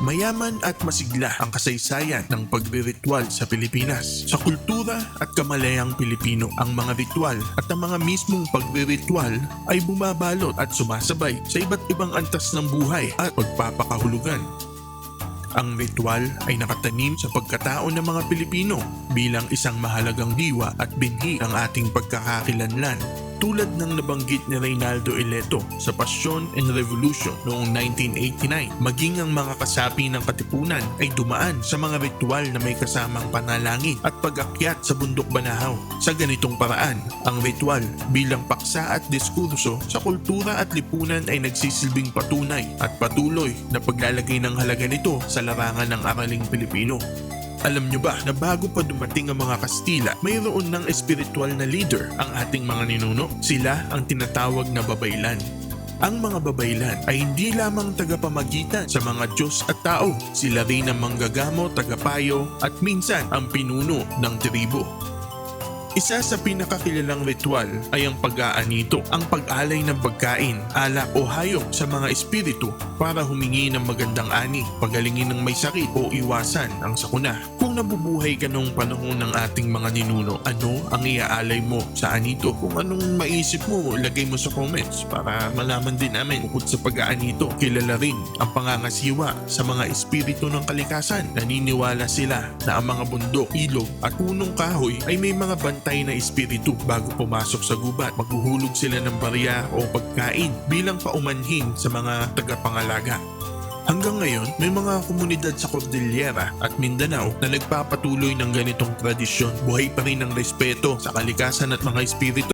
Mayaman at masigla ang kasaysayan ng pagriritual sa Pilipinas. Sa kultura at kamalayang Pilipino, ang mga ritual at ang mga mismong pagriritual ay bumabalot at sumasabay sa iba't ibang antas ng buhay at pagpapakahulugan. Ang ritual ay nakatanim sa pagkatao ng mga Pilipino bilang isang mahalagang diwa at binhi ng ating pagkakakilanlan tulad ng nabanggit ni Reynaldo Ileto sa Passion and Revolution noong 1989. Maging ang mga kasapi ng katipunan ay dumaan sa mga ritual na may kasamang panalangin at pag-akyat sa bundok Banahaw. Sa ganitong paraan, ang ritual bilang paksa at diskurso sa kultura at lipunan ay nagsisilbing patunay at patuloy na paglalagay ng halaga nito sa larangan ng araling Pilipino. Alam nyo ba na bago pa dumating ang mga Kastila, mayroon ng espiritual na leader ang ating mga ninuno? Sila ang tinatawag na babaylan. Ang mga babaylan ay hindi lamang tagapamagitan sa mga Diyos at tao. Sila rin ang manggagamo, tagapayo at minsan ang pinuno ng tribo. Isa sa pinakakilalang ritual ay ang pag-aanito, ang pag-alay ng pagkain, alak o hayop sa mga espiritu para humingi ng magandang ani, pagalingin ng may sakit o iwasan ang sakuna. Kung nabubuhay ka noong panahon ng ating mga ninuno, ano ang iaalay mo sa anito? Kung anong maisip mo, lagay mo sa comments para malaman din namin bukod sa pag-aanito. Kilala rin ang pangangasiwa sa mga espiritu ng kalikasan. Naniniwala sila na ang mga bundok, ilog at punong kahoy ay may mga bantay na espiritu bago pumasok sa gubat. Maghuhulog sila ng barya o pagkain bilang paumanhin sa mga tagapangalaga. Hanggang ngayon, may mga komunidad sa Cordillera at Mindanao na nagpapatuloy ng ganitong tradisyon. Buhay pa rin ang respeto sa kalikasan at mga espiritu